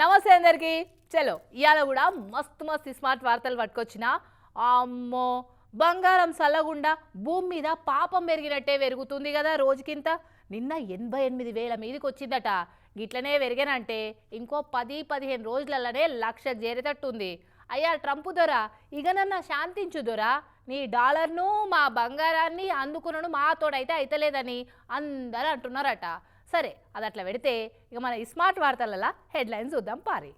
నమస్తే అందరికి. చలో ఇవాళ కూడా మస్తు మస్తు స్మార్ట్ వార్తలు పట్టుకొచ్చిన అమ్మో బంగారం సల్లగుండా భూమి మీద పాపం పెరిగినట్టే పెరుగుతుంది కదా రోజుకింత. నిన్న ఎనభై ఎనిమిది వేల మీదకి వచ్చిందట గిట్లనే పెరిగానంటే ఇంకో పది పదిహేను రోజులలోనే లక్ష చేరేటట్టుంది అయ్యా ట్రంప్ దొర ఇక నన్న శాంతించు దొర. నీ డాలర్ను మా బంగారాన్ని అందుకున్నాను మాతోడైతే అయితలేదని అందరూ అంటున్నారట. సరే అది అట్లా పెడితే ఇక మన స్మార్ట్ వార్తలలో హెడ్లైన్స్ చూద్దాం పారి.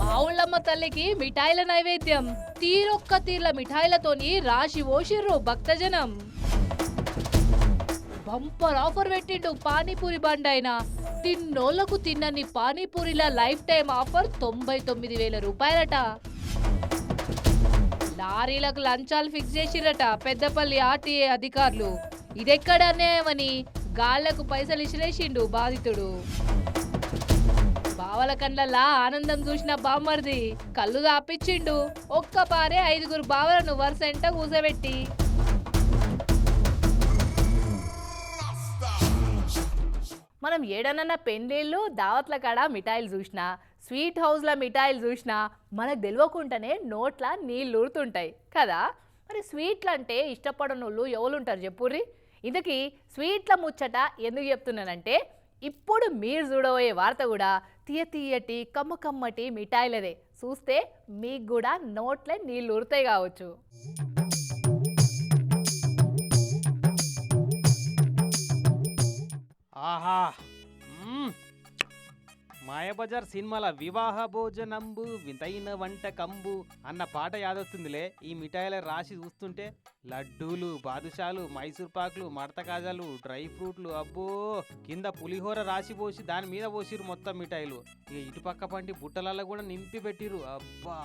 మా ఊళ్ళమ్మ తల్లికి మిఠాయిల నైవేద్యం. తీరొక్క తీర్ల మిఠాయిలతోని రాశి ఓషిర్రు భక్తజనం. బంపర్ ఆఫర్ పెట్టిండు పానీపూరి బండైన. తిన్నోళ్ళకు తిన్నని పానీపూరిల లైఫ్ టైం ఆఫర్ తొంభై తొమ్మిది వేల రూపాయలట. లారీలకు లంచాలు ఫిక్స్ చేసిరట పెద్దపల్లి ఆర్టీఏ అధికారులు. ఇదెక్కడనేమని గాళ్ళకు పైసలు ఇసిరేసిండు బాధితుడు. బావల కండ్లలా ఆనందం చూసిన బామ్మర్ది కళ్ళు దాపిచ్చిండు. ఒక్క పారే ఐదుగురు బావలను వరుసంట కూసబెట్టి. మనం ఏడనన్న పెండ్లిళ్ళు దావత్ల కాడ మిఠాయిలు చూసినా స్వీట్ హౌస్ల మిఠాయిలు చూసినా మనకు తెలియకుండానే నోట్ల నీళ్ళు ఊరుతుంటాయి కదా? మరి స్వీట్లు అంటే ఇష్టపడని వాళ్ళు ఎవరుంటారు చెప్పుర్రి? ఇంతకీ స్వీట్ల ముచ్చట ఎందుకు చెప్తున్నానంటే ఇప్పుడు మీరు చూడబోయే వార్త కూడా తీయ తీయటి కమ్మ కమ్మటి మిఠాయిలదే. చూస్తే మీకు కూడా నోట్లే నీళ్ళు ఊరుతాయి కావచ్చు. ఆహా! మాయబజార్ సినిమాల వివాహ భోజనంబు వింతైన వంట కంబు అన్న పాట యాదొస్తుందిలే ఈ మిఠాయిల రాసి చూస్తుంటే లడ్డూలు బాదుషాలు మైసూర్ పాకులు మడత కాజాలు డ్రై ఫ్రూట్లు అబ్బో! కింద పులిహోర రాసి పోసి దాని మీద పోసిరు మొత్తం మిఠాయిలు. ఇక ఇటుపక్క పంటి బుట్టలలో కూడా నింపి పెట్టిరు అబ్బా!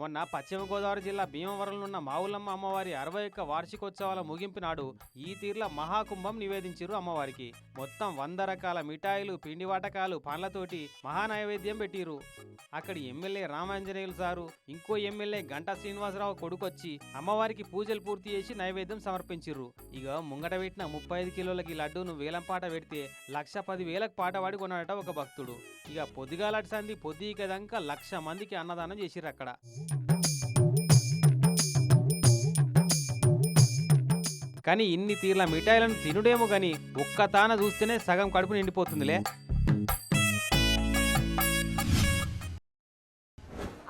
మొన్న పశ్చిమ గోదావరి జిల్లా భీమవరంలో ఉన్న మావులమ్మ అమ్మవారి అరవై ఒక్క వార్షికోత్సవాల ముగింపు నాడు ఈ తీర్ల మహాకుంభం నివేదించారు అమ్మవారికి. మొత్తం వంద రకాల మిఠాయిలు పిండి వాటకాలు పండ్లతోటి మహానైవేద్యం పెట్టిరు అక్కడి ఎమ్మెల్యే రామాంజనేయులు సారు ఇంకో ఎమ్మెల్యే గంటా శ్రీనివాసరావు కొడుకొచ్చి అమ్మవారికి పూజలు పూర్తి చేసి నైవేద్యం సమర్పించిర్రు. ఇక ముంగట పెట్టిన ముప్పై ఐదు కిలోలకి లడ్డూను వేలం పాట పెడితే లక్ష పది వేలకు పాట పాడి కొన్నాడట ఒక భక్తుడు. ఇక పొద్దుగాలటి సంధి పొద్దుకదంకా లక్ష మందికి అన్నదానం చేసిర్రు అక్కడ. కానీ ఇన్ని తీర్ల మిఠాయిలను తినుడేమో గాని ఒక్క తాన చూస్తేనే సగం కడుపు నిండిపోతుందిలే.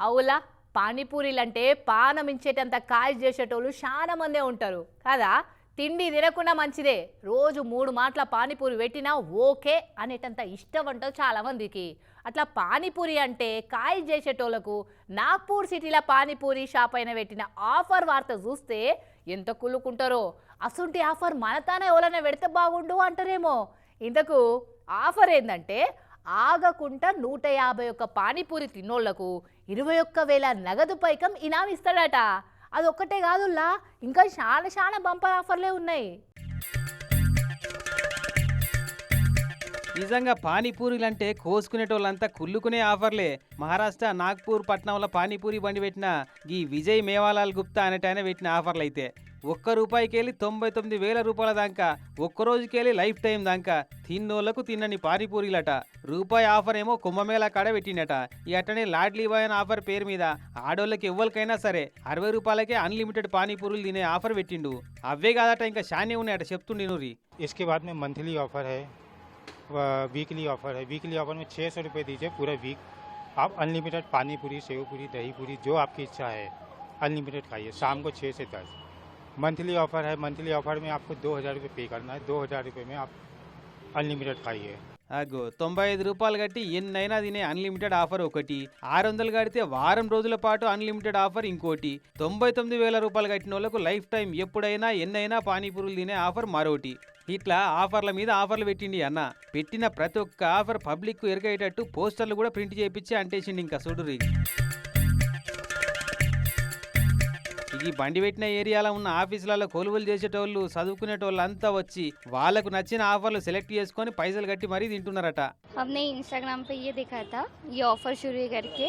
అవులా పానీపూరీలంటే పానం ఇచ్చేటంత కాయ చేసేటోళ్ళు చాలా మందే ఉంటారు. కదా? తిండి తినకుండా మంచిదే. రోజు మూడు మాటల పానీపూరి పెట్టినా ఓకే అనేటంత ఇష్టం అంటారు చాలా మందికి అట్లా పానీపూరి అంటే కాయ చేసేటోళ్ళకు నాగ్పూర్ సిటీలో పానీపూరి షాప్ అయిన పెట్టిన ఆఫర్ వార్త చూస్తే ఎంత కుళ్ళుకుంటారో. అసుంటి ఆఫర్ మనతానే ఎవరైనా పెడితే బాగుండు అంటారేమో. ఇంతకు ఆఫర్ ఏంటంటే ఆగకుండా నూట యాభై ఒక్క పానీపూరి తిన్నోళ్ళకు ఇరవై ఒక్క వేల నగదు పైకం ఇనాం ఇస్తాడట. అది ఒక్కటే కాదుల్లా ఇంకా చాలా చాలా బంపర్ ఆఫర్లే ఉన్నాయి. నిజంగా పానీపూరీలంటే కోసుకునేటోళ్ళంతా కుల్లుకునే ఆఫర్లే. మహారాష్ట్ర నాగ్పూర్ పట్నంలో పానీపూరి బండి పెట్టిన ఈ విజయ్ మేవాలాల్ గుప్తా అనేటైనా పెట్టిన ఆఫర్లు అయితే ఒక్క రూపాయికి వెళ్ళి తొంభై తొమ్మిది వేల రూపాయల దాకా ఒక్క రోజుకి వెళ్ళి లైఫ్ టైం దాకా తిన్నోళ్లకు తిన్నని పానీపూరీలట రూపాయి ఆఫర్ ఏమో కుంభమేళా కాడ పెట్టినట ఈ అట్టనే లాడ్లీ బాయ్ అనే ఆఫర్ పేరు మీద ఆడోళ్ళకి ఎవ్వరికైనా సరే అరవై రూపాయలకే అన్లిమిటెడ్ పానీపూరీలు తినే ఆఫర్ పెట్టిండు అవే కాదట ఇంకా శానే ఉన్నాయట చెప్తుండే నూరి इसके बाद में मंथली ऑफर है वीकली ऑफर है वीकली ऑफर में छः सौ रुपये दीजिए पूरा वीक आप अनलिमिटेड पानी पूरी सेव पूरी दही पूरी जो आपकी इच्छा है अनलिमिटेड खाइए शाम को छः से दस मंथली ऑफर है मंथली ऑफर में आपको दो हज़ार रुपये पे करना है दो हज़ार रुपये में आप अनलिमिटेड खाइए అగో తొంభై ఐదు రూపాయలు కట్టి ఎన్నైనా తినే అన్లిమిటెడ్ ఆఫర్ ఒకటి ఆరు వందలు కడితే వారం రోజుల పాటు అన్లిమిటెడ్ ఆఫర్ ఇంకోటి తొంభై తొమ్మిది వేల రూపాయలు కట్టిన వాళ్ళకు లైఫ్ టైం ఎప్పుడైనా ఎన్నైనా పానీపూరులు తినే ఆఫర్ మరోటి ఇట్లా ఆఫర్ల మీద ఆఫర్లు పెట్టిండి అన్న పెట్టిన ప్రతి ఒక్క ఆఫర్ పబ్లిక్ ఎరగేటట్టు పోస్టర్లు కూడా ప్రింట్ చేయించి అంటేసిండి ఇంకా చూడురి ఈ బండి పెట్టిన ఏరియాలో ఉన్న ఆఫీసులలో కొలువులు చేసేటోళ్ళు చదువుకునేటోళ్ళు అంతా వచ్చి వాళ్ళకు నచ్చిన ఆఫర్లు సెలెక్ట్ చేసుకొని పైసలు కట్టి మరీ తింటున్నారట हमने इंस्टाग्राम पे ये देखा था ये ऑफ़र शुरू है करके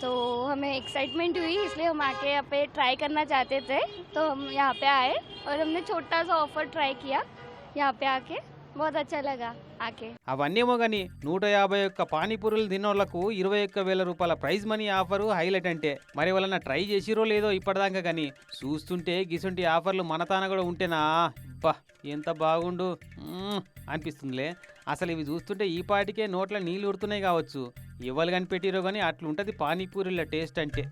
तो हमें एक्साइटमेंट हुई इसलिए हम आके यहाँ पे ट्राई करना चाहते थे तो हम यहाँ पे आए और हमने छोटा सा ऑफ़र ट्राई किया यहाँ पे आके बहुत अच्छा लगा आके అవన్నేమో కానీ నూట యాభై ఒక్క పానీపూరులు తిన్నోళ్లకు ఇరవై ఒక్క వేల రూపాయల ప్రైజ్ మనీ ఆఫరు హైలైట్ అంటే మరి వాళ్ళన్న ట్రై చేసిరో లేదో ఇప్పటిదాకా కానీ చూస్తుంటే గిసుంటి ఆఫర్లు మన తాన కూడా ఉంటేనా బా ఎంత బాగుండు మ్మ్ అనిపిస్తుందిలే అసలు ఇవి చూస్తుంటే ఈ పాటికే నోట్ల నీళ్ళు ఉడుతున్నాయి కావచ్చు ఎవరు కనిపెట్టిరో కానీ అట్లుంటుంది పానీపూరిల టేస్ట్ అంటే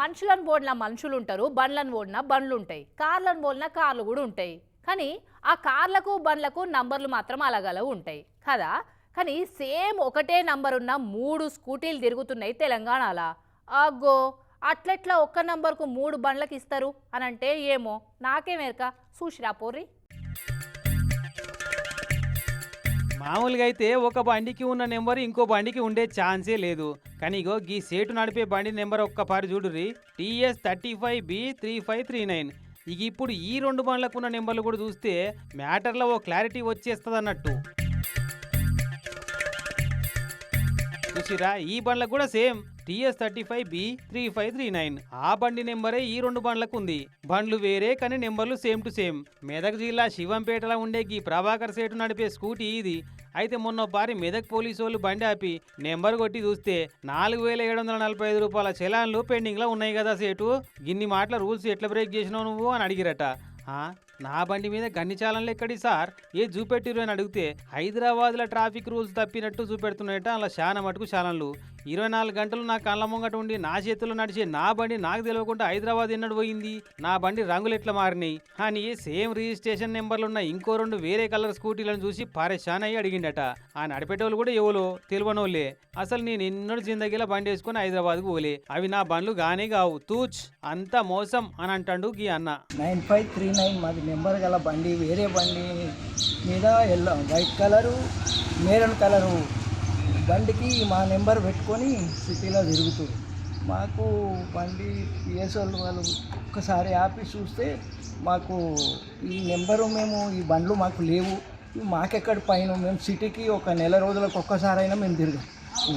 మనుషులను పోడిన మనుషులు ఉంటారు బండ్లను పోడిన బండ్లు ఉంటాయి కార్లను పోడిన కార్లు కూడా ఉంటాయి. కానీ ఆ కార్లకు బండ్లకు నంబర్లు మాత్రం అలగలవు ఉంటాయి. కదా? కానీ సేమ్ ఒకటే నంబర్ ఉన్న మూడు స్కూటీలు తిరుగుతున్నాయి తెలంగాణలో? అగ్గో! అట్లెట్లా ఒక్క నంబర్కు మూడు బండ్లకు ఇస్తారు అని అంటే ఏమో నాకేమేరక చూసిరా పోర్రి. మామూలుగా అయితే ఒక బండికి ఉన్న నెంబర్ ఇంకో బండికి ఉండే ఛాన్సే లేదు. కానీ ఇగో గీ సేటు నడిపే బండి నెంబర్ ఒక్కపారి చూడుర్రి TS thirty five B three five three nine. ఇక ఇప్పుడు ఈ రెండు బండ్లకు ఉన్న నెంబర్లు కూడా చూస్తే మ్యాటర్లో ఓ క్లారిటీ వచ్చేస్తుంది అన్నట్టు చూసిరా ఈ బండ్లకు కూడా same TS thirty five B three five three nine. ఆ బండి నెంబరే ఈ రెండు బండ్లకు ఉంది బండ్లు వేరే కానీ నెంబర్లు సేమ్ టు సేమ్. మెదక్ జిల్లా శివంపేటలో ఉండే ఈ ప్రభాకర్ సేటు నడిపే స్కూటీ ఇది. అయితే మొన్న పారి మెదక్ పోలీసు వాళ్ళు బండి ఆపి నెంబర్ కొట్టి చూస్తే నాలుగు వేల ఏడు వందల నలభై ఐదు రూపాయల చలాన్లు పెండింగ్లో ఉన్నాయి కదా సేటు. గిన్ని మాటల రూల్స్ ఎట్లా బ్రేక్ చేసినావు నువ్వు అని అడిగిరట. నా బండి మీద గన్ని చాలన్లు ఎక్కడి సార్? ఏ చూపెట్టిరు అని అడిగితే హైదరాబాద్లో ట్రాఫిక్ రూల్స్ తప్పినట్టు చూపెడుతున్నాయట అలా చాలా మటుకు చాలన్లు. ఇరవై నాలుగు గంటలు నా కళ్ళ ముంగట ఉండి నా చేతిలో నడిచే నా బండి నాకు తెలియకుండా హైదరాబాద్ ఎన్నడు పోయింది. నా బండి రంగులు ఎట్లా మారినాయి? అని సేమ్ రిజిస్ట్రేషన్ నెంబర్లు ఉన్న ఇంకో రెండు వేరే కలర్ స్కూటీలను చూసి పారేషాన్ అయ్యి అడిగిండట. ఆ నడిపేటోళ్ళు కూడా ఎవలో తెలియనోళ్ళే అసలు నేను ఎన్నడూ జిందగీలా బండి వేసుకొని హైదరాబాద్కు పోలే. అవి నా బండ్లు గానే కావు. తూచ్ అంత మోసం అని అంటాడు గీ అన్న. నైన్ ఫైవ్ త్రీ నైన్ మాది నెంబర్ గల బండి వేరే బండి మీద yellow white colour maroon colour. బండికి మా నెంబర్ పెట్టుకొని సిటీలో తిరుగుతుంది మాకు బండి పిఎస్ఎల్ వాళ్ళు ఒక్కసారి ఆపి చూస్తే మాకు ఈ నెంబరు మేము ఈ బండ్లు మాకు లేవు. మాకెక్కడ పైన మేము సిటీకి ఒక నెల రోజులకు ఒక్కసారైనా మేము తిరగం.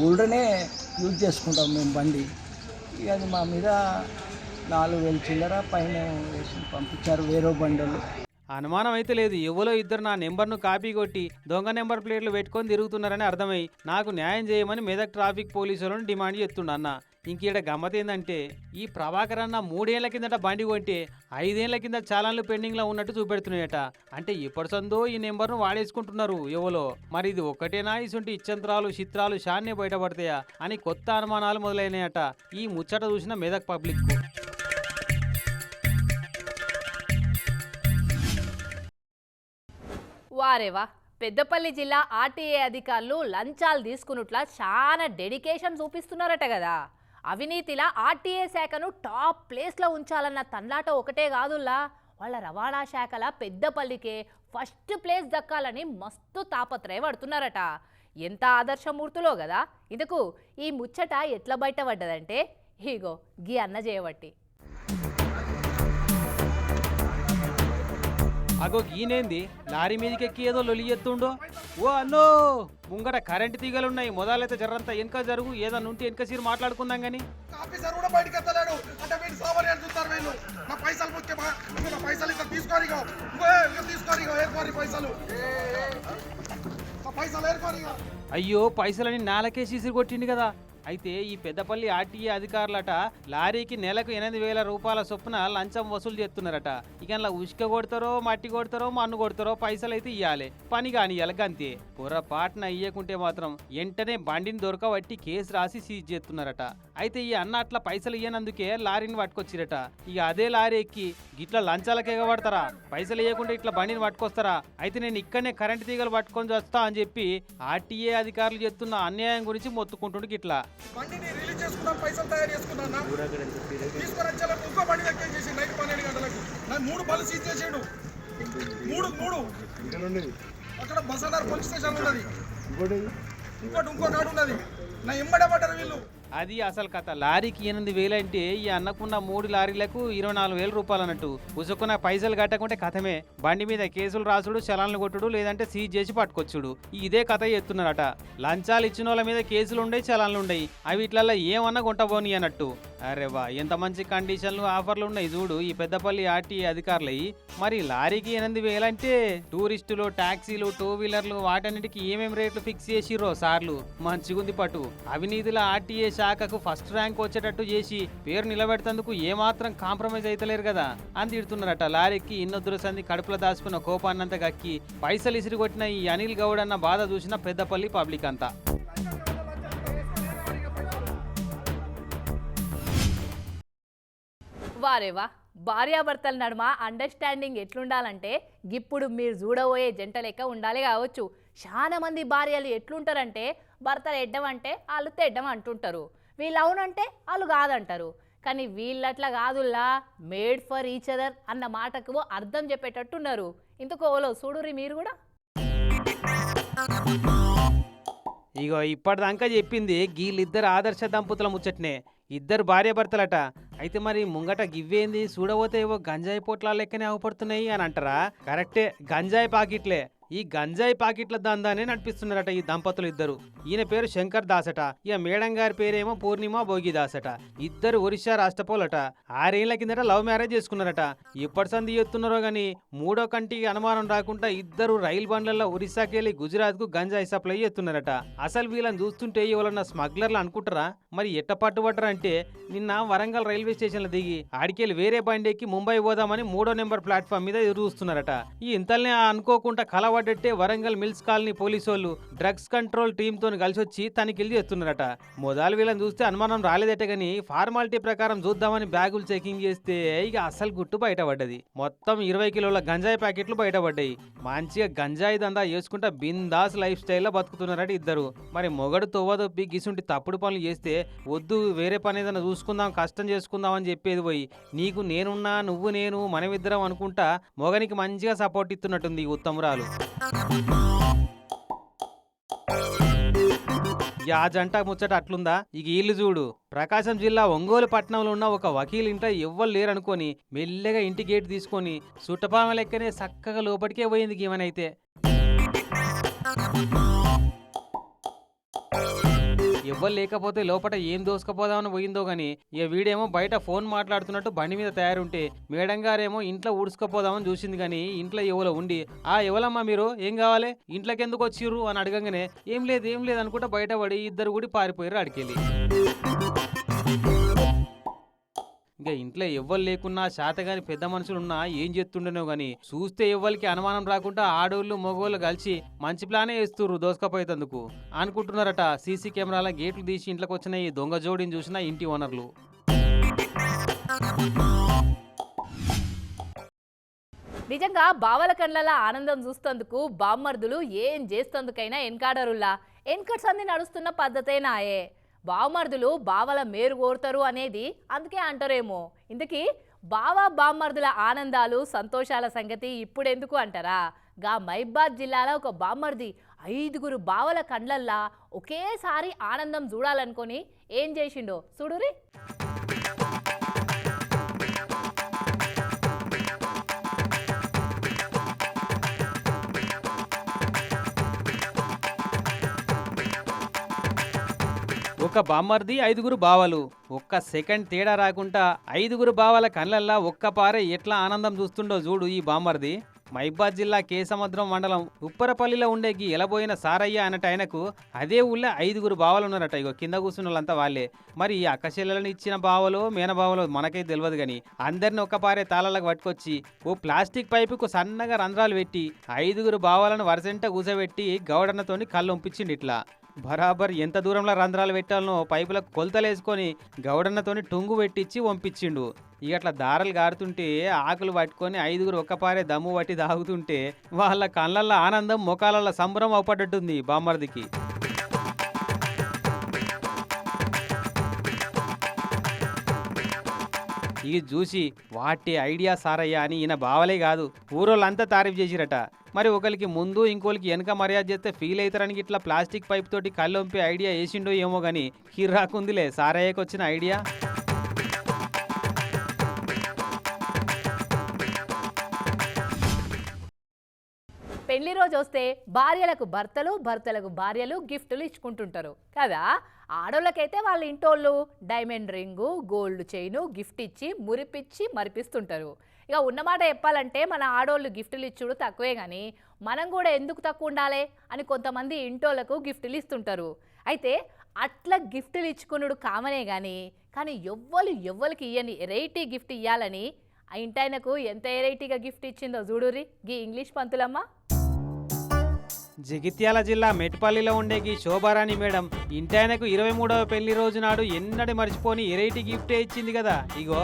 ఊళ్ళోనే యూజ్ చేసుకుంటాం మేము బండి. ఇక అది మా మీద నాలుగు వేలు చిల్లర పైన వేసి పంపించారు వేరే బండలు. అనుమానం అయితే లేదు. ఎవరో ఇద్దరు నా నెంబర్ను కాపీ కొట్టి దొంగ నెంబర్ ప్లేట్లు పెట్టుకొని తిరుగుతున్నారని అర్థమై నాకు న్యాయం చేయమని మెదక్ ట్రాఫిక్ పోలీసులను డిమాండ్ చేస్తుండ అన్న. ఇంకీడ గమ్మత ఏందంటే ఈ ప్రభాకర్ అన్న మూడేళ్ళ కిందట బండి కొంటే ఐదేళ్ళ కింద చాలాన్లు పెండింగ్లో ఉన్నట్టు చూపెడుతున్నాయట. అంటే ఇప్పటి సందో ఈ నెంబర్ను వాడేసుకుంటున్నారు ఎవలో? మరి ఇది ఒకటేనా ఇసుంటి ఇచ్చంత్రాలు చిత్రాలు షాన్నే బయటపడతాయా? అని కొత్త అనుమానాలు మొదలైనాయట. ఈ ముచ్చట చూసిన మెదక్ పబ్లిక్ వారేవా? పెద్దపల్లి జిల్లా ఆర్టీఏ అధికారులు లంచాలు తీసుకున్నట్ల చాలా డెడికేషన్ చూపిస్తున్నారట కదా. అవినీతిలా ఆర్టీఏ శాఖను టాప్ ప్లేస్లో ఉంచాలన్న తన్లాట ఒకటే కాదుల్లా. వాళ్ళ రవాణా శాఖల పెద్దపల్లికే ఫస్ట్ ప్లేస్ దక్కాలని మస్తు తాపత్రయపడుతున్నారట. ఎంత ఆదర్శమూర్తులో కదా. ఇందుకు ఈ ముచ్చట ఎట్లా బయటపడ్డదంటే హీగో గీ అన్న చేయబట్టి అగో ఈనేంది లారీ మీదకి ఎక్కి ఏదో లొలి ఎత్తుండో. ఓ అన్నో! ముంగట కరెంటు తీగలున్నాయి. మొదలైతే జర్రంతా వెనక జరుగు. ఏదన్నా ఉంటే వెనక సీరు మాట్లాడుకుందాం గాని. ఆఫీసర్ కూడా బయటకు ఎత్తలేడు. అంటే వీళ్ళు సోమరి అని చూస్తారు వీళ్ళు. నా పైసలు ముఖ్యమా? ఇదిగో నా పైసలు ఇక్కడ తీసుకోరు ఇగో. ఇగో ఇగో తీసుకోరు ఇగో. ఏర్కోరి పైసలు? నా పైసలు ఏర్కోరి ఇగో? అయ్యో పైసలని నాలకే సీసీ కొట్టిండు కదా. అయితే ఈ పెద్దపల్లి ఆర్టీఏ అధికారులట లారీకి నెలకు ఎనిమిది వేల రూపాయల చొప్పున లంచం వసూలు చేస్తున్నారట. ఇక ఉసుక కొడతారో మట్టి కొడతారో మన్ను కొడతారో పైసలు అయితే ఇవ్వాలి పని కాని ఎలగంతే పొరపాటున ఇయ్యకుంటే మాత్రం వెంటనే బండిని దొరకబట్టి కేసు రాసి సీజ్ చేస్తున్నారట. అయితే ఈ అన్న అట్లా పైసలు ఇయ్యనందుకే లారీని పట్టుకొచ్చిరట. ఇక అదే లారీ ఎక్కి గిట్ల లంచాలకు ఎగబడతారా? పైసలు ఇవ్వకుండా ఇట్లా బండిని పట్టుకొస్తారా? అయితే నేను ఇక్కడనే కరెంటు తీగలు పట్టుకొని వస్తా అని చెప్పి ఆర్టీఏ అధికారులు చేస్తున్న అన్యాయం గురించి మొత్తుకుంటుండు మూడు సీజ్ చేసాడు. మూడు మూడు. అక్కడ బసాడార్ పోలీస్ స్టేషన్ ఉన్నది. ఇంకోటి ఇంకో కాడు ఉన్నది. నా ఎంబడే పడ్డారు వీళ్ళు. అది అసలు కథ. లారీకి ఎనిమిది వేలు అంటే ఈ అన్నకున్న మూడు లారీలకు ఇరవై నాలుగు వేల రూపాయలు అన్నట్టు. ఉసుకున్న పైసలు కట్టకుంటే కథమే. బండి మీద కేసులు రాసుడు చలాన్లు కొట్టుడు లేదంటే సీజ్ చేసి పట్టుకొచ్చుడు. ఇదే కథ ఎత్తున్నారట లంచాలు ఇచ్చిన వాళ్ళ మీద కేసులు ఉండయి చలాన్లు ఉండయి అవి ఇట్లల్లో ఏమన్నా కొంటబోని అన్నట్టు. అరే వా ఎంత మంచి కండిషన్లు ఆఫర్లు ఉన్నాయి చూడు. ఈ పెద్దపల్లి ఆర్టీఏ అధికారులయ్యి మరి లారీకి ఎనిమిది వేలంటే టూరిస్టులు టాక్సీలు టూ వీలర్లు వాటన్నిటికి ఏమేమి రేట్లు ఫిక్స్ చేసిరో సార్లు? మంచిగుంది పట్టు అవినీతిలో ఆర్టీఏ శాఖకు ఫస్ట్ ర్యాంక్ వచ్చేటట్టు చేసి పేరు నిలబెడతందుకు ఏమాత్రం కాంప్రమైజ్ అయితలేరు కదా? అని తిడుతున్నారట. లారీకి ఇన్నొద్దుల సంది కడుపులో దాచుకున్న కోపాన్నంతా గక్కి పైసలు ఇసిరిగొట్టిన ఈ అనిల్ గౌడ్ అన్న బాధ చూసిన పెద్దపల్లి పబ్లిక్ అంతా. వారేవా భార్యాభర్తల నడుమ అండర్స్టాండింగ్ ఎట్లుండాలంటే ఇప్పుడు మీరు చూడబోయే జంట లెక్క ఉండాలి కావచ్చు. చాలా మంది భార్యలు ఎట్లుంటారంటే భర్తలు ఎడ్డం అంటే వాళ్ళు తెడ్డం అంటుంటారు. వీళ్ళు అవునంటే వాళ్ళు కాదంటారు. కానీ వీళ్ళట్లా కాదుల్లా మేడ్ ఫర్ ఈచ్ అదర్ అన్న మాటకు అర్థం చెప్పేటట్టున్నారు. ఇందుకు ఓలో చూడురి మీరు కూడా. ఇగో ఇప్పటిదాకా చెప్పింది వీళ్ళిద్దరు ఆదర్శ దంపతుల ముచ్చట్నే. ఇద్దరు భార్యాభర్తలట. అయితే మరి ముంగట గివ్వేంది? చూడబోతే ఏవో గంజాయి పొట్ల లెక్కనే అవపడుతున్నాయి అని అంటారా? కరెక్టే గంజాయి పాకెట్లే. ఈ గంజాయి పాకెట్ల దందానే నడిపిస్తున్నారట ఈ దంపతులు ఇద్దరు. ఈయన పేరు శంకర్ దాసట. ఇక మేడం గారి పేరేమో పూర్ణిమ భోగి దాసట. ఇద్దరు ఒరిస్సా రాష్ట్రపోలట. ఆరేళ్ళ కిందట లవ్ మ్యారేజ్ చేసుకున్నారట. ఇప్పటి సంధి ఎత్తున్నారో గాని మూడో కంటికి అనుమానం రాకుండా ఇద్దరు రైలు బండ్లలో ఒరిస్సాకి వెళ్ళి గుజరాత్కు గంజాయి సప్లై చేస్తున్నారట. అసలు వీళ్ళని చూస్తుంటే ఎవరన్నా స్మగ్లర్లు అనుకుంటారా? మరి ఎట్ట పట్టుబట్టరా అంటే నిన్న వరంగల్ రైల్వే స్టేషన్లో దిగి ఆడికెళ్ళి వేరే బండి ఎక్కి ముంబై పోదామని మూడో నెంబర్ ప్లాట్ఫామ్ మీద ఎదురు చూస్తున్నారట. ఈ ఇంతల్నే అనుకోకుండా కల పడ్డట్టే వరంగల్ మిల్స్ కాలనీ పోలీసు వాళ్ళు డ్రగ్స్ కంట్రోల్ టీంతో కలిసి వచ్చి తనిఖీలు చేస్తున్నారట. మొదలు వీళ్ళని చూస్తే అనుమానం రాలేదట గాని ఫార్మాలిటీ ప్రకారం చూద్దామని బ్యాగులు చెకింగ్ చేస్తే ఇక అసలు గుట్టు బయటపడ్డది. మొత్తం ఇరవై కిలోల గంజాయి ప్యాకెట్లు బయటపడ్డాయి. మంచిగా గంజాయి దందా చేసుకుంటా బిందాస్ లైఫ్ స్టైల్లో బతుకుతున్నారట ఇద్దరు. మరి మొగడు తొవ్వదొప్పి గిసుంటి తప్పుడు పనులు చేస్తే వద్దు వేరే పని ఏదైనా చూసుకుందాం కష్టం చేసుకుందాం అని చెప్పేది పోయి నీకు నేనున్నా నువ్వు నేను మనమిద్దరం అనుకుంటా మొగనికి మంచిగా సపోర్ట్ ఇస్తున్నట్టుంది ఈ ఉత్తమురాలు. యా జంట ముచ్చట అట్లుందా? ఇక ఇల్లు చూడు. ప్రకాశం జిల్లా ఒంగోలు పట్టణంలో ఉన్న ఒక వకీల్ ఇంట ఎవ్వరు లేరనుకొని మెల్లగా ఇంటి గేట్ తీసుకొని సుట్టపామ లెక్కనే చక్కగా లోపలికే పోయింది గీవనైతే ఎవ్వరు లేకపోతే లోపల ఏం దోసుకపోదామని పోయిందో గాని ఇక వీడేమో బయట ఫోన్ మాట్లాడుతున్నట్టు బండి మీద తయారుంటే మేడం గారేమో ఇంట్లో ఊడ్చుకపోదామని చూసింది కానీ ఇంట్లో ఎవలో ఉండి ఆ ఎవలమ్మా మీరు? ఏం కావాలి? ఇంట్లోకి ఎందుకు వచ్చిర్రు? అని అడగంగానే ఏం లేదు ఏం లేదు అనుకుంటా బయట పడి ఇద్దరు కూడా పారిపోయారు అడికెళ్ళి ఇంకా ఇంట్లో ఎవ్వరు లేకున్నా శాతగాని పెద్ద మనుషులు ఉన్నా ఏం చేస్తుండేనో గాని చూస్తే ఎవ్వరికి అనుమానం రాకుండా ఆడోళ్ళు మగోళ్ళు కలిసి మంచి ప్లానే వేస్తుర్రు దోసుకపోయేందుకు అనుకుంటున్నారట సీసీ కెమెరాల గేట్లు తీసి ఇంట్లోకి వచ్చిన ఈ దొంగ జోడిని చూసిన ఇంటి ఓనర్లు. నిజంగా బావల కండ్ల ఆనందం చూస్తందుకు బామ్మర్దులు ఏం చేస్తందుకైనా ఎన్కాడరుల్లా. ఎన్కట్స్ అంది నడుస్తున్న పద్ధతేనాయే బావమర్దులు బావల మేరు కోరుతారు అనేది అందుకే అంటారేమో. ఇందుకీ బావ బామ్మర్దుల ఆనందాలు సంతోషాల సంగతి ఇప్పుడెందుకు అంటారా? గా మైబాద్ జిల్లాలో ఒక బామ్మర్ది ఐదుగురు బావల కండ్లల్లా ఒకేసారి ఆనందం చూడాలనుకొని ఏం చేసిండో చూడురి ఒక బామ్మర్ది ఐదుగురు బావలు. ఒక్క సెకండ్ తేడా రాకుండా ఐదుగురు బావల కళ్ళల్లా ఒక్క పారే ఎట్లా ఆనందం చూస్తుండో చూడు ఈ బామ్మర్ది. మైబాద్ జిల్లా కేసముద్రం మండలం ఉప్పరపల్లిలో ఉండే గీ ఎలబోయిన సారయ్య అన్నట్టు ఆయనకు అదే ఊళ్ళో ఐదుగురు బావలు ఉన్నారట. ఇగో కింద కూర్చున్న వాళ్ళంతా వాళ్ళే. మరి ఈ అక్కచెల్లెలను ఇచ్చిన బావలో మేనబావలో మనకైతే తెలియదు కానీ అందరిని ఒక పారే తాళాలకు పట్టుకొచ్చి ఓ ప్లాస్టిక్ పైపుకు సన్నగా రంధ్రాలు పెట్టి ఐదుగురు బావలను వరసెంట కూసబెట్టి గౌడన్నతోని కళ్ళు ఉంపించిండు ఇట్లా. బరాబర్ ఎంత దూరంలో రంధ్రాలు పెట్టాలనో పైపులకు కొలతలేసుకొని గౌడన్నతోని టుంగు పెట్టించి వంపించిండు. ఇక అట్లా దారలు గారుతుంటే ఆకులు పట్టుకొని ఐదుగురు ఒక్కపారే దమ్ము పట్టి తాగుతుంటే వాళ్ళ కళ్ళల్లో ఆనందం ముఖాలలో సంబరం అవపడ్డట్టుంది బామ్మర్దికి. ఇది చూసి వాటి ఐడియా సారయ్యా అని ఈయన బావలే కాదు ఊరోళ్ళంతా తారీఫ్ చేసిరట. మరి ఒకరికి ముందు ఇంకోరికి వెనక మర్యాద చేస్తే ఫీల్ అవుతారని ఇట్లా ప్లాస్టిక్ పైప్ తోటి కళ్ళొంపి ఐడియా వేసిండో ఏమో కానీ కిర్రాకుందిలే సారయ్యకి వచ్చిన ఐడియా. పెళ్ళి రోజు వస్తే భార్యలకు భర్తలు భర్తలకు భార్యలు గిఫ్టులు ఇచ్చుకుంటుంటారు. కదా? ఆడోళ్ళకైతే వాళ్ళ ఇంటోళ్ళు diamond ring gold chain gift ఇచ్చి మురిపిచ్చి మరిపిస్తుంటారు. ఇక ఉన్నమాట చెప్పాలంటే మన ఆడోళ్ళు గిఫ్టులు ఇచ్చుడు తక్కువే కానీ మనం కూడా ఎందుకు తక్కువ ఉండాలి అని కొంతమంది ఇంటోళ్ళకు గిఫ్టులు ఇస్తుంటారు. అయితే అట్లా గిఫ్టులు ఇచ్చుకున్నాడు కామనే కానీ కానీ ఎవ్వరు ఎవ్వరికి ఇయ్యని ఎరైటీ గిఫ్ట్ ఇవ్వాలని ఆ ఇంటాయనకు ఎంత ఎరైటీగా గిఫ్ట్ ఇచ్చిందో చూడురి గీ ఇంగ్లీష్ పంతులమ్మ. జగిత్యాల జిల్లా మెట్పల్లిలో ఉండే ఈ శోభారాణి మేడం ఇంటాయనకు ఇరవై మూడవ పెళ్ళి రోజు నాడు ఎన్నడి మర్చిపోని ఎరైటీ గిఫ్టే ఇచ్చింది కదా? ఇగో.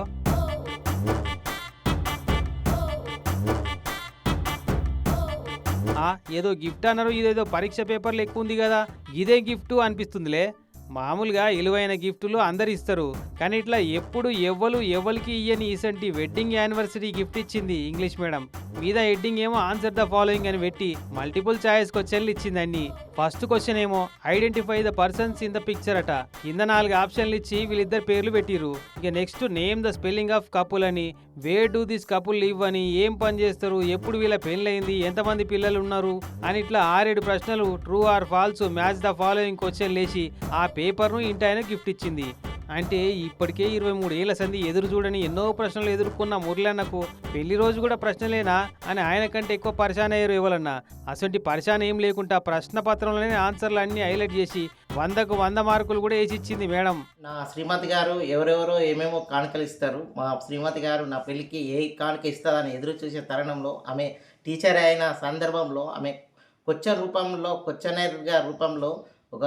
ఏదో గిఫ్ట్ అన్నారు ఇదేదో పరీక్ష పేపర్లు ఎక్కువ ఉంది కదా ఇదే గిఫ్ట్ అనిపిస్తుందిలే. మామూలుగా విలువైన గిఫ్టులు అందరు ఇస్తారు. కానీ ఇట్లా ఎప్పుడు ఎవ్వరు ఎవరికి ఇయ్యని ఇసంటి వెడ్డింగ్ యానివర్సరీ గిఫ్ట్ ఇచ్చింది ఇంగ్లీష్ మేడం. మీద హెడ్డింగ్ ఏమో ఆన్సర్ ద ఫాలోయింగ్ అని పెట్టి మల్టిపుల్ చాయిస్ క్వశ్చన్లు ఇచ్చింది అన్ని. ఫస్ట్ క్వశ్చన్ ఏమో identify the persons in the picture అట. కింద నాలుగు ఆప్షన్లు ఇచ్చి వీళ్ళిద్దరు పేర్లు పెట్టిరు ఇక next name the spelling of couple అని we do this couple live అని ఏం పని చేస్తారు? ఎప్పుడు వీళ్ళ పెళ్ళయింది? ఎంతమంది పిల్లలు ఉన్నారు అని ఇట్లా ఆరేడు ప్రశ్నలు true or false match the following question లేచి ఆ పేపర్ను ఇంటి ఆయన గిఫ్ట్ ఇచ్చింది. అంటే ఇప్పటికే ఇరవై మూడు ఏళ్ళ సంధి ఎదురు చూడని ఎన్నో ప్రశ్నలు ఎదుర్కొన్న మురళన్నకు పెళ్ళి రోజు కూడా ప్రశ్నలేనా అని ఆయన కంటే ఎక్కువ పరిశాన అయ్యారు ఇవ్వాలన్నా అసలు పరిశాన ఏం లేకుండా ప్రశ్న పత్రంలోనే ఆన్సర్లు అన్ని హైలైట్ చేసి వందకు వంద మార్కులు కూడా వేసి ఇచ్చింది మేడం. నా శ్రీమతి గారు ఎవరెవరో ఏమేమో కానుకలు ఇస్తారు. మా శ్రీమతి గారు నా పెళ్ళికి ఏ కానుక ఇస్తారని ఎదురు చూసే తరుణంలో ఆమె టీచర్ అయిన సందర్భంలో ఆమె కొచ్చ రూపంలో క్వశ్చనర్గా రూపంలో ఒక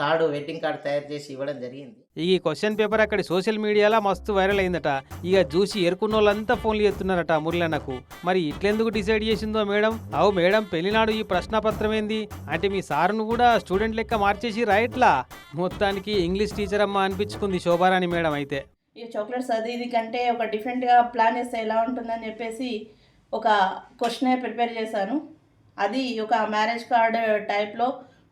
కార్డు వెడ్డింగ్ కార్డు తయారు చేసి ఇవ్వడం జరిగింది. ఈ క్వశ్చన్ పేపర్ అక్కడి సోషల్ మీడియాలో మస్తు వైరల్ అయిందట. ఇక చూసి ఎరుకున్న వాళ్ళంతా ఫోన్లు చేస్తున్నారట మురళన్నకు. మరి ఇట్లెందుకు డిసైడ్ చేసిందో మేడం? అవు మేడం పెళ్ళినాడు ఈ ప్రశ్నపత్రం ఏంది అంటే మీ సార్ను కూడా స్టూడెంట్ లెక్క మార్చేసి రాయట్లా? మొత్తానికి ఇంగ్లీష్ టీచర్ అమ్మ అనిపించుకుంది శోభారాణి మేడం అయితే. ఈ చాక్లెట్స్ అది ఇది కంటే ఒక డిఫరెంట్గా ప్లాన్ చేస్తే ఎలా ఉంటుందని చెప్పేసి ఒక క్వశ్చనే ప్రిపేర్ చేశాను. అది ఒక మ్యారేజ్ కార్డ్ టైప్లో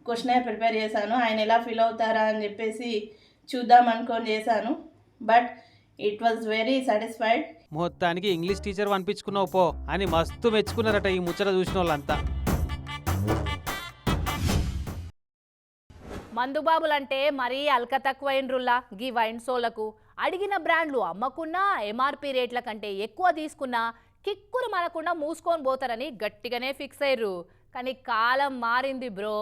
క్వశ్చనే ప్రిపేర్ చేశాను. ఆయన ఎలా ఫీల్ అవుతారా అని చెప్పేసి చూద్దాం అనుకొని చేశాను. But it was very satisfied. మొత్తానికి ఇంగ్లీష్ టీచర్ అనిపించుకున్నావు పో అని మస్తు మెచ్చుకున్నారట ఈ ముచ్చట చూసిన వాళ్ళంతా. మందుబాబులంటే మరీ అల్క తక్కువైనరుల్లా గీ వైన్ సోలకు అడిగిన బ్రాండ్లు అమ్మకున్నా ఎంఆర్పి రేట్ల కంటే ఎక్కువ తీసుకున్నా కిక్కురు మనకుండా మూసుకొని పోతారని గట్టిగానే ఫిక్స్ అయ్యారు కానీ కాలం మారింది బ్రో.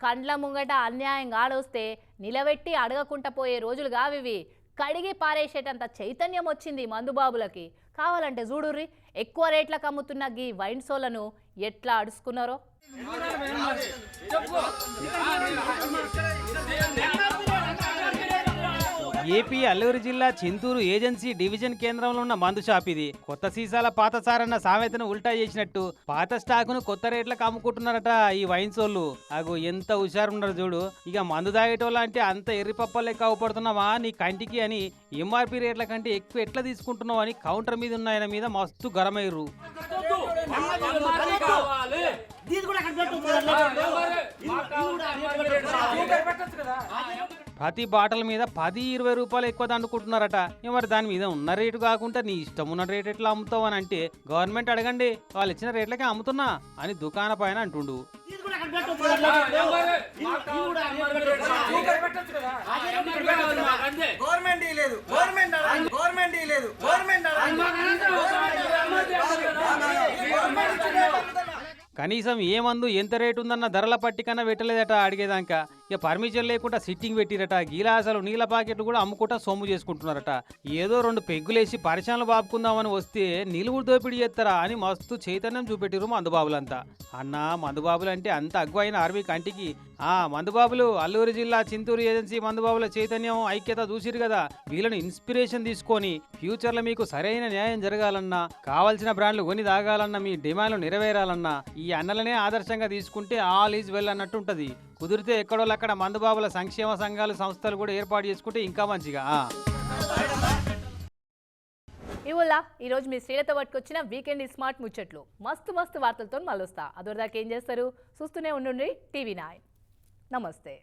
కండ్ల ముంగట అన్యాయంగా ఆడొస్తే నిలబెట్టి అడగకుండా పోయే రోజులు కావివి కడిగి పారేసేటంత చైతన్యం వచ్చింది మందుబాబులకి. కావాలంటే చూడుర్రి ఎక్కువ రేట్లకు అమ్ముతున్న గీ వైన్ సోలను ఎట్లా అడుసుకున్నారో? ఏపీ అల్లూరు జిల్లా చింతూరు ఏజెన్సీ డివిజన్ కేంద్రంలో ఉన్న మందు షాప్ ఇది. కొత్త సీసాల పాత సారన్న సామెతను ఉల్టా చేసినట్టు పాత స్టాకును కొత్త రేట్లకు అమ్ముకుంటున్నారట ఈ వైన్ సోళ్ళు. అగు ఎంత హుషారున్నారు చూడు. ఇక మందు తాగేటోళ్ళ అంటే అంత ఎర్రిపప్ప లెక్క అవపడుతున్నావా నీ కంటికి అని ఎంఆర్పి రేట్ల కంటే ఎక్కువ ఎట్లా తీసుకుంటున్నావు అని కౌంటర్ మీద ఉన్న ఆయన మీద మస్తు గరమయ్యారు ప్రతి బాటల మీద పది ఇరవై రూపాయలు ఎక్కువ దండుకుంటున్నారట మరి దాని మీద ఉన్న రేటు కాకుండా నీ ఇష్టం ఉన్న రేట్ ఎట్లా అమ్ముతావు అని అంటే గవర్నమెంట్ అడగండి వాళ్ళు ఇచ్చిన రేట్లకే అమ్ముతున్నా అని దుకాణ పైన అంటుండు గవర్నమెంట్ లేదు గవర్నమెంట్ గవర్నమెంట్ లేదు గవర్నమెంట్ కనీసం ఏ మందు ఎంత రేటు ఉందన్న ధరల పట్టికన్నా పెట్టలేదట అడిగేదాకా ఇక పర్మిషన్ లేకుండా సిట్టింగ్ పెట్టిరట. గీలాసలు నీళ్ళ ప్యాకెట్లు కూడా అమ్ముకుంటా సొమ్ము చేసుకుంటున్నారట. ఏదో రెండు పెగ్గులేసి పరిశ్రమలు బాపుకుందామని వస్తే నిలువుడు దోపిడీ చేస్తారా అని మస్తు చైతన్యం చూపెట్టిరు మందుబాబులంతా. అన్నా మందుబాబులు అంటే అంత అగ్వైన ఆర్మీ కంటికి. ఆ మందుబాబులు అల్లూరు జిల్లా చింతూరు ఏజెన్సీ మందుబాబుల చైతన్యం ఐక్యత చూసిరు కదా. వీళ్ళను ఇన్స్పిరేషన్ తీసుకొని ఫ్యూచర్లో మీకు సరైన న్యాయం జరగాలన్నా కావాల్సిన బ్రాండ్లు కొని తాగాలన్నా మీ డిమాండ్లు నెరవేరాలన్నా ఈ అన్నలనే ఆదర్శంగా తీసుకుంటే ఆల్ ఈజ్ వెల్ అన్నట్టు ఉంటుంది కుదిరితే ఎక్కడో అక్కడ మందుబాబుల సంక్షేమ సంఘాలు సంస్థలు కూడా ఏర్పాటు చేసుకుంటే ఇంకా మంచిగా. ఇవల్లా ఈ రోజు మీ శ్రీలతో పట్టుకొచ్చిన వీకెండ్ స్మార్ట్ ముచ్చట్లు. మస్తు మస్తు వార్తలతో మళ్ళొస్తా. అదొరదాకా ఏం చేస్తారు? చూస్తూనే ఉండండి టీవీ నైన్. నమస్తే.